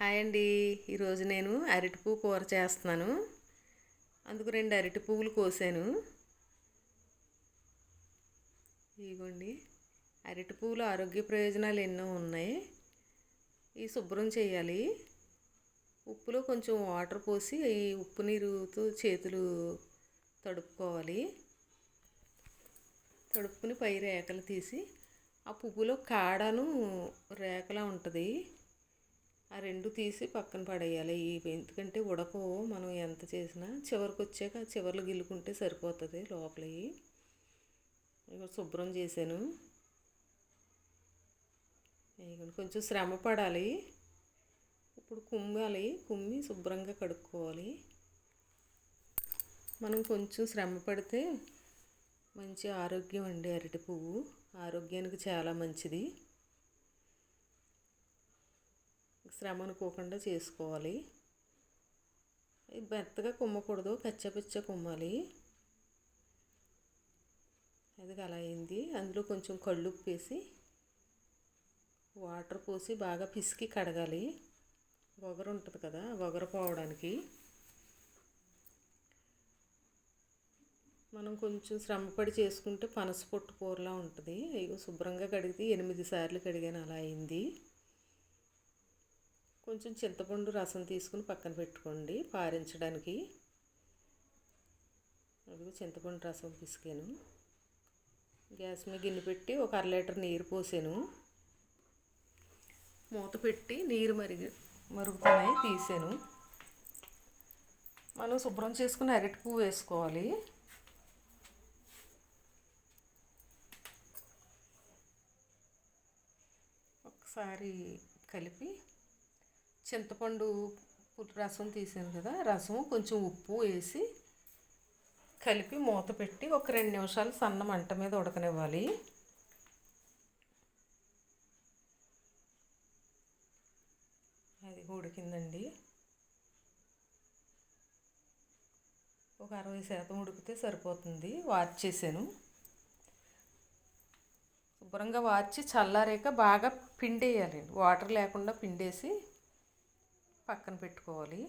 Hi అండి. ఈరోజు నేను అరటి పువ్వు కూర చేస్తున్నాను. అందుకు రెండు అరటి పువ్వులు కోసాను. ఇదిగోండి. అరటి పువ్వులు ఆరోగ్య ప్రయోజనాలు ఎన్నో ఉన్నాయి. ఈ శుభ్రం చేయాలి. ఉప్పులో కొంచెం వాటర్ పోసి ఈ ఉప్పు నీరుతో చేతులు తడుపుకోవాలి. తడుపుకుని పై రేకలు తీసి ఆ పువ్వులో కాడను రేకలా ఉంటుంది. ఆ రెండు తీసి పక్కన పడేయాలి. ఈ ఎందుకంటే ఉడకవు మనం ఎంత చేసినా చివరికి వచ్చాక ఆ చివర్లు గిల్లుకుంటే సరిపోతుంది లోపలవి ఇక శుభ్రం చేశాను. కొంచెం శ్రమ పడాలి. ఇప్పుడు కుమ్మాలి. కుమ్మి శుభ్రంగా కడుక్కోవాలి. మనం కొంచెం శ్రమ పడితే మంచి ఆరోగ్యం అండి అరటి పువ్వు. ఆరోగ్యానికి చాలా మంచిది. శ్రమ అనుకోకుండా చేసుకోవాలి. మెత్తగా కుమ్మకూడదు కచ్చపిచ్చ కుమ్మాలి. అది అలా అయింది. అందులో కొంచెం కళ్ళు ఉప్పేసి వాటర్ పోసి బాగా పిసికి కడగాలి. వగరు ఉంటుంది కదా వగర పోవడానికి. మనం కొంచెం శ్రమపడి చేసుకుంటే పనస పొట్టు కూరలా ఉంటుంది. అయ్యో శుభ్రంగా కడిగితే ఎనిమిది సార్లు కడిగాను అలా అయింది. కొంచెం చింతపండు రసం తీసుకుని పక్కన పెట్టుకోండి పారించడానికి. అదిగో చింతపండు రసం పిసికాను. గ్యాస్ మీద గిన్నె పెట్టి ఒక అర లీటర్ నీరు పోసాను. మూత పెట్టి నీరు మరిగి మరుగుతున్నాయి తీసాను. మనం శుభ్రం చేసుకుని అరటి పువ్వు వేసుకోవాలి. ఒకసారి కలిపి చింతపండు రసం తీసాను కదా రసం కొంచెం ఉప్పు వేసి కలిపి మూత పెట్టి ఒక రెండు నిమిషాలు సన్న మంట మీద ఉడకనివ్వాలి. అది ఉడికిందండి. ఒక అరవై శాతం ఉడికితే సరిపోతుంది. వార్చేసాను శుభ్రంగా వాచి చల్లారాక బాగా పిండేయాలండి వాటర్ లేకుండా పిండేసి పక్కన పెట్టుకోవాలి.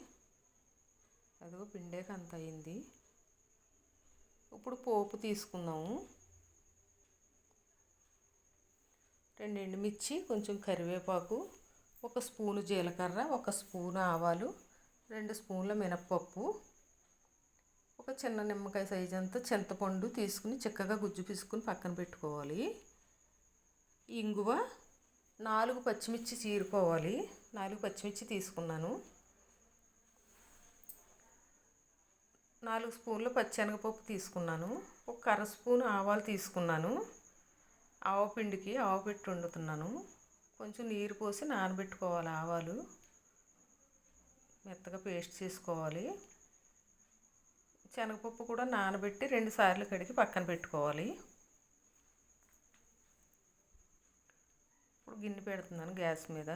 అదిగో పిండేక అంత అయింది. ఇప్పుడు పోపు తీసుకుందాము. రెండు ఎండుమిర్చి కొంచెం కరివేపాకు ఒక స్పూను జీలకర్ర ఒక స్పూను ఆవాలు రెండు స్పూన్ల మినప్పప్పు ఒక చిన్న నిమ్మకాయ సైజు అంతా చింతపండు తీసుకుని చిక్కగా గుజ్జు పీసుకుని పక్కన పెట్టుకోవాలి. ఇంగువ నాలుగు పచ్చిమిర్చి చీరుకోవాలి. నాలుగు పచ్చిమిర్చి తీసుకున్నాను. నాలుగు స్పూన్లు పచ్చెనగపప్పు తీసుకున్నాను. ఒక కర్ర స్పూన్ ఆవాలు తీసుకున్నాను. ఆవపిండికి ఆవపెట్టి వండుతున్నాను. కొంచెం నీరు పోసి నానబెట్టుకోవాలి ఆవాలు. మెత్తగా పేస్ట్ చేసుకోవాలి. శనగపప్పు కూడా నానబెట్టి రెండు సార్లు కడిగి పక్కన పెట్టుకోవాలి. ఇప్పుడు గిన్నె పెడుతున్నాను గ్యాస్ మీద.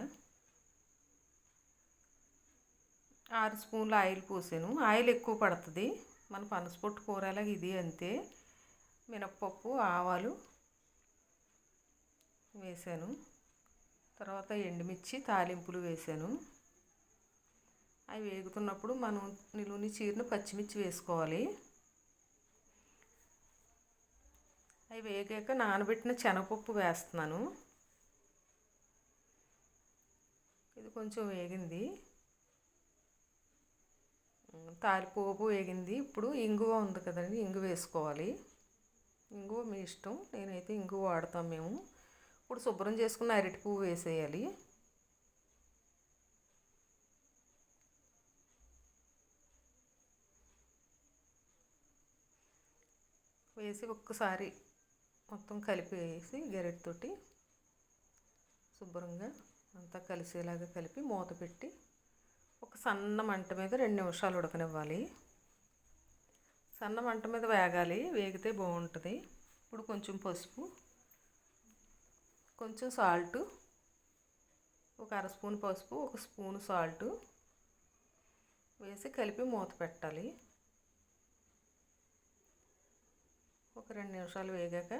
ఆరు స్పూన్లు ఆయిల్ పోసాను. ఆయిల్ ఎక్కువ పడుతుంది. మన పనసపొట్టు కూరలాగా ఇది అంతే. మినప్పప్పు ఆవాలు వేసాను. తర్వాత ఎండుమిర్చి తాలింపులు వేసాను. అవి వేగుతున్నప్పుడు మనం నిలువుని చీరిన పచ్చిమిర్చి వేసుకోవాలి. అవి వేగాక నానబెట్టిన శనగపప్పు వేస్తున్నాను. ఇది కొంచెం వేగింది. తాలిపోపు వేగింది. ఇప్పుడు ఇంగువ ఉంది కదండి ఇంగు వేసుకోవాలి. ఇంగువ మీ ఇష్టం నేనైతే ఇంగువ వాడతాం మేము. ఇప్పుడు శుభ్రం చేసుకున్న అరటి పువ్వు వేసేయాలి. వేసి ఒక్కసారి మొత్తం కలిపి వేసి గరిటతోటి శుభ్రంగా అంతా కలిసేలాగా కలిపి మూత పెట్టి ఒక సన్న మంట మీద రెండు నిమిషాలు ఉడకనివ్వాలి. సన్న మంట మీద వేగాలి. వేగితే బాగుంటుంది. ఇప్పుడు కొంచెం పసుపు కొంచెం సాల్ట్ ఒక అర స్పూన్ పసుపు ఒక స్పూన్ సాల్ట్ వేసి కలిపి మూత పెట్టాలి. ఒక రెండు నిమిషాలు వేగాక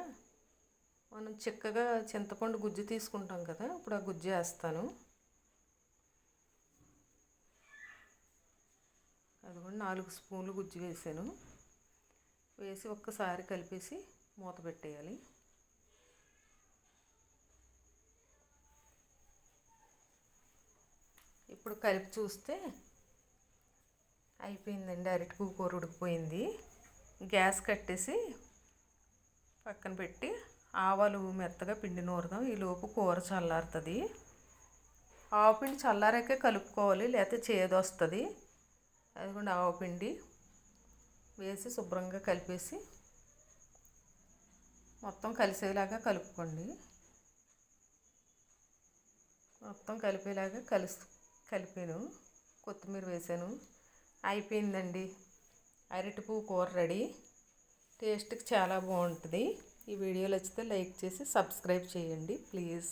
మనం చిక్కగా చింతపండు గుజ్జు తీసుకుంటాం కదా ఇప్పుడు ఆ గుజ్జు వేస్తాను. అది కూడా నాలుగు స్పూన్లు గుజ్జు వేసాను. వేసి ఒక్కసారి కలిపేసి మూత పెట్టేయాలి. ఇప్పుడు కలిపి చూస్తే అయిపోయిందండి అరటిపూ కూర ఉడికిపోయింది. గ్యాస్ కట్టేసి పక్కన పెట్టి ఆవాలు మెత్తగా పిండి నూరుదాం ఈలోపు కూర చల్లారుతుంది. ఆవు పిండి చల్లారాకే కలుపుకోవాలి లేకపోతే చేదొస్తుంది అదిగోండి ఆవు పిండి వేసి శుభ్రంగా కలిపేసి మొత్తం కలిసేలాగా కలుపుకోండి. మొత్తం కలిపేలాగా కలిసి కలిపాను. కొత్తిమీర వేసాను. అయిపోయిందండి. అరటిపూ కూర రెడీ. టేస్ట్కి చాలా బాగుంటుంది. ఈ వీడియో నచ్చితే లైక్ చేసి సబ్స్క్రైబ్ చేయండి. ప్లీజ్.